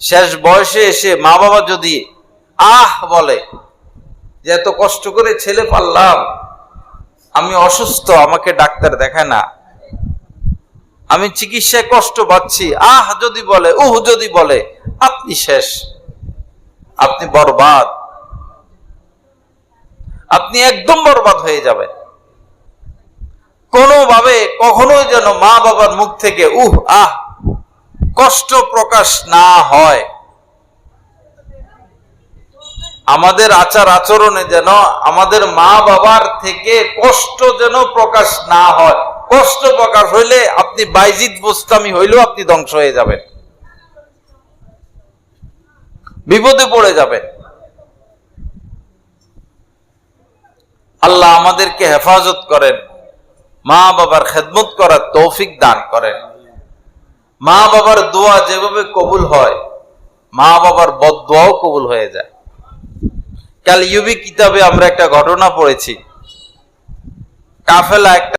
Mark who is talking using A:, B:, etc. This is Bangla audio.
A: শেষ বয়সে এসে মা বাবা যদি আহ বলে যে এত কষ্ট করে ছেলে পারলাম আমি অসুস্থ, আমাকে ডাক্তার দেখায় না, আমি চিকিৎসায় কষ্ট পাচ্ছি, আহ যদি বলে, উহ যদি বলে, আপনি শেষ, আপনি বরবাদ, আপনি একদম বরবাদ হয়ে যাবেন। কোনোভাবে কখনোই যেন মা বাবার মুখ থেকে উহ, আহ কষ্ট প্রকাশ না হয়। আমাদের আচার আচরণে যেন, আমাদের মা বাবার থেকে কষ্ট যেন প্রকাশ না হয়। কষ্ট প্রকাশ হইলে আপনি বাইজিদ বোস্তামি হইলেও আপনি ধ্বংস হয়ে যাবেন। বিপদে পড়ে যাবেন। আল্লাহ আমাদেরকে হেফাজত করেন, মা বাবার খেদমত করার তৌফিক দান করেন। মা বাবার দোয়া যেভাবে কবুল হয়, মা বাবার বদোয়াও কবুল হয়ে যায়। কাল ইউবি কিতাবে আমরা একটা ঘটনা পড়েছি। কাফেলা একটা